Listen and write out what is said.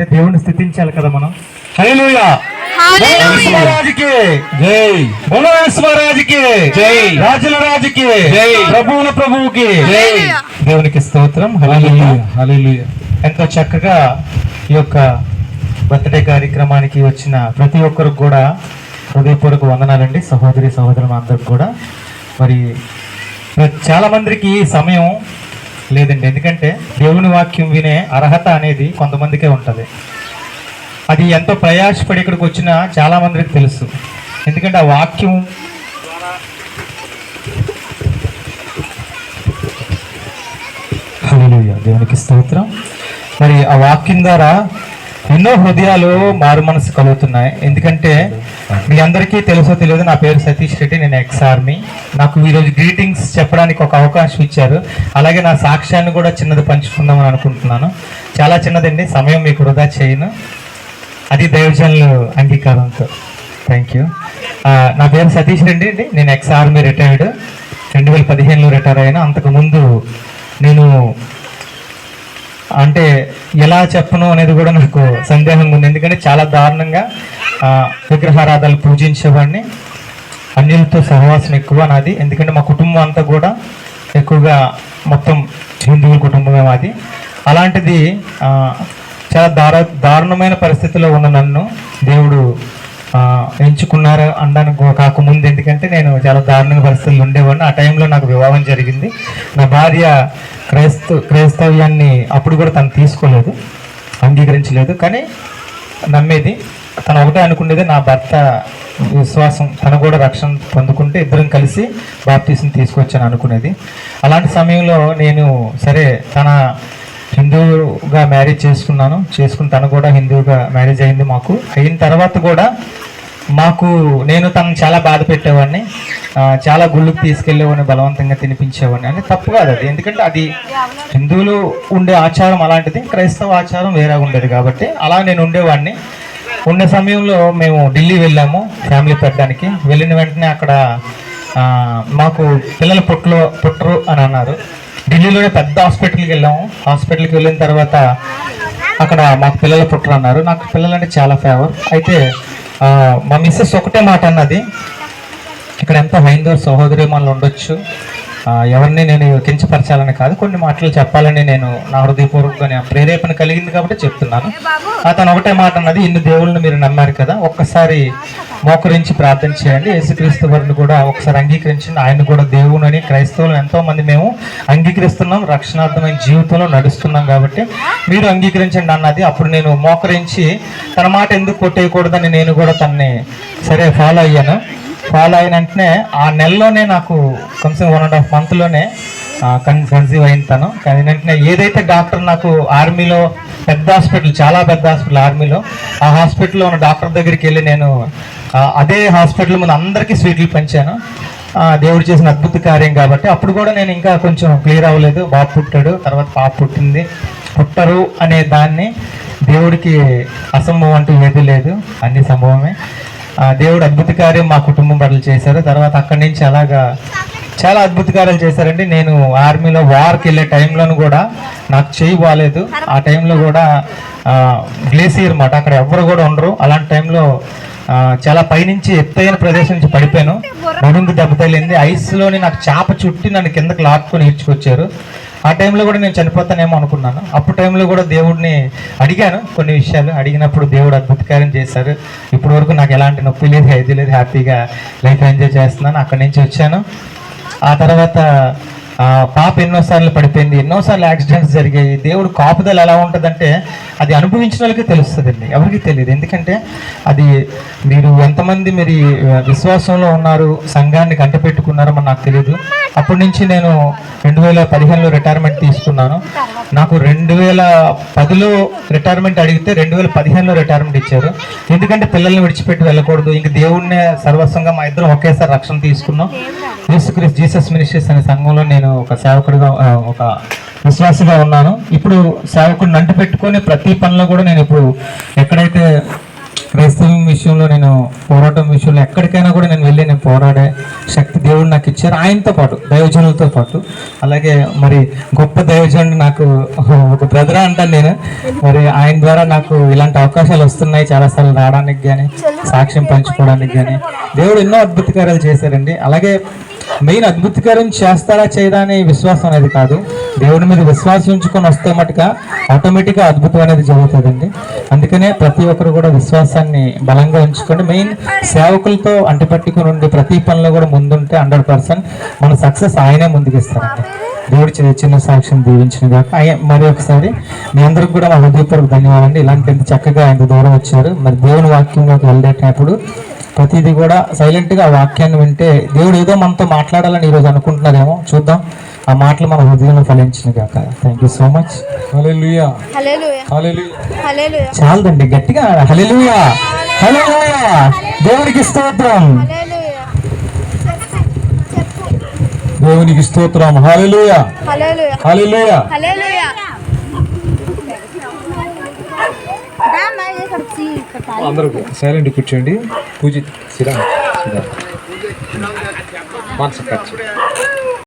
దేవుని స్థితించాలి కదా మనం. రాజుకి జై. భువనేశ్వరాజుకి జై. రాజుల రాజుకి జై. ప్రభువుల ప్రభువుకి. జై దేవునికి స్తోత్రం. ఎంతో చక్కగా ఈ యొక్క బర్త్డే కార్యక్రమానికి వచ్చిన ప్రతి ఒక్కరికి కూడా హృదయపూర్వక వందనాలండి. సహోదరి సహోదరులు అందరికి కూడా. మరి చాలా మందికి సమయం లేదండి. ఎందుకంటే దేవుని వాక్యం వినే అర్హత అనేది కొంతమందికే ఉంటుంది. అది ఎంతో ప్రయాసపడి ఇక్కడికి వచ్చిన చాలా మందికి తెలుసు. ఎందుకంటే ఆ వాక్యం దేవునికి స్తోత్రం. మరి ఆ వాక్యం ద్వారా ఎన్నో హృదయాలు మారు మనసు కలుగుతున్నాయి. ఎందుకంటే మీ అందరికీ తెలుసో తెలియదు నా పేరు సతీష్ రెడ్డి నేను ఎక్స్ ఆర్మీ. నాకు ఈరోజు గ్రీటింగ్స్ చెప్పడానికి ఒక అవకాశం ఇచ్చారు. అలాగే నా సాక్ష్యాన్ని కూడా చిన్నది పంచుకుందామని అనుకుంటున్నాను. చాలా చిన్నదండి సమయం మీకు వృధా చేయను. అది దైవజనులు అంగీకారంతో. థ్యాంక్ యూ నా పేరు సతీష్ రెడ్డి అండి. నేను ఎక్స్ ఆర్మీ రిటైర్డ్ రెండు వేల పదిహేనులో రిటైర్ అయినా. అంతకుముందు నేను అంటే ఎలా చెప్పను అనేది కూడా నాకు సందేహంగా ఉంది. ఎందుకంటే చాలా దారుణంగా విగ్రహారాధాలు పూజించేవాడిని. అన్యులతో సహవాసం ఎక్కువ నాది. ఎందుకంటే మా కుటుంబం అంతా కూడా ఎక్కువగా మొత్తం హిందువుల కుటుంబమే మాది. అలాంటిది చాలా దార దారుణమైన పరిస్థితిలో ఉన్న నన్ను దేవుడు ఎంచుకున్నారు అనడానికి కాకముందు. ఎందుకంటే నేను చాలా దారుణ పరిస్థితులు ఉండేవాడిని. ఆ టైంలో నాకు వివాహం జరిగింది. నా భార్య క్రైస్త క్రైస్తవ్యాన్ని అప్పుడు కూడా తను తీసుకోలేదు అంగీకరించలేదు. కానీ నమ్మేది తను ఒకటే అనుకునేది నా భర్త విశ్వాసం తను కూడా రక్షణ పొందుకుంటే ఇద్దరం కలిసి బాప్తీసం తీసుకొచ్చాను అనుకునేది. అలాంటి సమయంలో నేను సరే తన హిందువుగా మ్యారేజ్ చేసుకున్నాను. చేసుకుని తను కూడా హిందువుగా మ్యారేజ్ అయింది మాకు. అయిన తర్వాత కూడా మాకు నేను తను చాలా బాధ పెట్టేవాడిని. చాలా గుళ్ళకి తీసుకెళ్ళేవాడిని బలవంతంగా తినిపించేవాడిని. అని తప్పు కాదు అది. ఎందుకంటే అది హిందువులు ఉండే ఆచారం అలాంటిది. క్రైస్తవ ఆచారం వేరేగా ఉండేది కాబట్టి అలా నేను ఉండేవాడిని. ఉండే సమయంలో మేము ఢిల్లీ వెళ్ళాము ఫ్యామిలీ పెట్టడానికి. వెళ్ళిన వెంటనే అక్కడ మాకు పిల్లలు పుట్టలు పుట్టరు అని అన్నారు. ఢిల్లీలోనే పెద్ద హాస్పిటల్కి వెళ్ళాము. హాస్పిటల్కి వెళ్ళిన తర్వాత అక్కడ మాకు పిల్లలు పుట్టరు అన్నారు. నాకు పిల్లలు అంటే చాలా ఫేవర్. అయితే మా మిస్సెస్ ఒకటే మాట అన్నది. ఇక్కడ ఎంత హైందవ సహోదరి మనలు ఉండొచ్చు. ఎవరిని నేను కించపరచాలని కాదు కొన్ని మాటలు చెప్పాలని నేను నా హృదయపూర్వకంగా ప్రేరేపణ కలిగింది కాబట్టి చెప్తున్నాను. అతను ఒకటే మాట అన్నది ఇన్ని దేవుళ్ళని మీరు నమ్మారు కదా ఒక్కసారి మోకరించి ప్రార్థన చేయండి. యేసుక్రీస్తు వారిని కూడా ఒకసారి అంగీకరించండి. ఆయన కూడా దేవునని క్రైస్తవులు ఎంతో మంది మేము అంగీకరిస్తున్నాం రక్షణార్థమైన జీవితంలో నడుస్తున్నాం కాబట్టి మీరు అంగీకరించండి అన్నది. అప్పుడు నేను మోకరించి తన మాట ఎందుకు కొట్టేయకూడదని నేను కూడా తనని సరే ఫాలో అయ్యాను. ఫాలో అయిన వెంటనే ఆ నెలలోనే నాకు కొంచెం వన్ అండ్ హాఫ్ మంత్లోనే కన్సీవ్ అయిన తను. కానీ వెంటనే ఏదైతే డాక్టర్ నాకు ఆర్మీలో పెద్ద హాస్పిటల్ చాలా పెద్ద హాస్పిటల్ ఆర్మీలో ఆ హాస్పిటల్లో ఉన్న డాక్టర్ దగ్గరికి వెళ్ళి నేను అదే హాస్పిటల్ ముందు అందరికీ స్వీట్లు పంచాను. దేవుడు చేసిన అద్భుత కార్యం కాబట్టి అప్పుడు కూడా నేను ఇంకా కొంచెం క్లియర్ అవ్వలేదు. బాబు పుట్టాడు తర్వాత పాప పుట్టింది. పుట్టరు అనే దాన్ని దేవుడికి అసంభవం అంటూ ఏది లేదు. అన్ని సంభవమే. దేవుడు అద్భుత కార్యం మా కుటుంబం పట్ల చేశారు. తర్వాత అక్కడి నుంచి అలాగా చాలా అద్భుత కార్యాలు చేశారండి. నేను ఆర్మీలో వార్కి వెళ్ళే టైంలోను కూడా నాకు చేయి బాగాలేదు ఆ టైంలో కూడా గ్లేసియర్ మాట అక్కడ ఎవరు కూడా ఉండరు. అలాంటి టైంలో చాలా పైనుంచి ఎత్తైన ప్రదేశం నుంచి పడిపోయాను. నడుంకు దెబ్బ తగిలింది. ఐస్లోని నాకు చేప చుట్టి నన్ను కిందకి లాక్కొని ఈడ్చుకొచ్చారు. ఆ టైంలో కూడా నేను చనిపోతానేమో అనుకున్నాను. అప్పుడు టైంలో కూడా దేవుడిని అడిగాను కొన్ని విషయాలు. అడిగినప్పుడు దేవుడు అద్భుతకారం చేశారు. ఇప్పటి వరకు నాకు ఎలాంటి నొప్పి లేదు హైదీ లేదు. హ్యాపీగా లైఫ్ ఎంజాయ్ చేస్తున్నాను. అక్కడి నుంచి వచ్చాను. ఆ తర్వాత పాప ఎన్నోసార్లు పడిపోయింది ఎన్నోసార్లు యాక్సిడెంట్స్ జరిగాయి. దేవుడు కాపుదల ఎలా ఉంటుందంటే అది అనుభవించిన వాళ్ళకి తెలుస్తుందండి. ఎవరికి తెలియదు. ఎందుకంటే అది మీరు ఎంతమంది మీరు విశ్వాసంలో ఉన్నారు సంఘాన్ని కంట పెట్టుకున్నారో మరి నాకు తెలియదు. అప్పటి నుంచి నేను రెండు వేల పదిహేనులో రిటైర్మెంట్ తీసుకున్నాను. నాకు రెండు వేల పదిలో రిటైర్మెంట్ అడిగితే రెండు వేల పదిహేనులో రిటైర్మెంట్ ఇచ్చారు. ఎందుకంటే పిల్లల్ని విడిచిపెట్టి వెళ్ళకూడదు. ఇంక దేవుడినే సర్వస్వంగా మా ఇద్దరం ఒకేసారి రక్షణ తీసుకున్నాం. యేసుక్రీస్తు జీసస్ మినిస్ట్రీస్ అనే సంఘంలో నేను ఒక సేవకుడిగా ఒక విశ్వాసగా ఉన్నాను. ఇప్పుడు సేవకుడిని అంటి పెట్టుకొని ప్రతి పనిలో కూడా నేను ఇప్పుడు ఎక్కడైతే క్రైస్తవం విషయంలో నేను పోరాటం విషయంలో ఎక్కడికైనా కూడా నేను వెళ్ళి నేను పోరాడే శక్తి దేవుడు నాకు ఇచ్చారు. ఆయనతో పాటు దైవజనులతో పాటు. అలాగే మరి గొప్ప దైవజనుడు నాకు ఒక బ్రదర్ అంటాను నేను. మరి ఆయన ద్వారా నాకు ఇలాంటి అవకాశాలు వస్తున్నాయి చాలాసార్లు రావడానికి కానీ సాక్ష్యం పంచుకోవడానికి కానీ దేవుడు ఎన్నో అద్భుత కార్యాలు చేశారండి. అలాగే మెయిన్ అద్భుతకరం చేస్తారా చేయదా అనే విశ్వాసం అనేది కాదు. దేవుడి మీద విశ్వాసం ఉంచుకొని వస్తే మటుగా ఆటోమేటిక్గా అద్భుతం అనేది జరుగుతుందండి. అందుకనే ప్రతి ఒక్కరు కూడా విశ్వాసాన్ని బలంగా ఉంచుకొని మెయిన్ సేవకులతో అంటిపట్టుకుని ఉండి ప్రతి పనిలో కూడా ముందుంటే హండ్రెడ్ పర్సెంట్ మన సక్సెస్ ఆయనే ముందుకిస్తారండి దేవుడి చిన్న చిన్న సాక్ష్యం దీవించిన దాకా అయ్యా మరి ఒకసారి మీ అందరికి కూడా మా హృదయపూర్వక ధన్యవాదాలు. ఇలాంటి ఎంత చక్కగా ఆయన దూరం వచ్చారు. మరి దేవుని వాక్యంలోకి వెళ్ళేటప్పుడు ప్రతిదీ కూడా సైలెంట్గా ఆ వాక్యాన్ని వింటే దేవుడు ఏదో మనతో మాట్లాడాలని ఈరోజు అనుకుంటున్నారేమో చూద్దాం. ఆ మాటలు మన హృదయంలో ఫలించిన కాక థ్యాంక్ యూ సో మచ్ చాలదండి గట్టిగా హల్లెలూయా హల్లెలూయా దేవునికి స్తోత్రం. దేవునికి స్తోత్రం. హల్లెలూయా హల్లెలూయా అందరూ సైలెంట్ కూర్చోండి పూజిత్ సిరా సిరా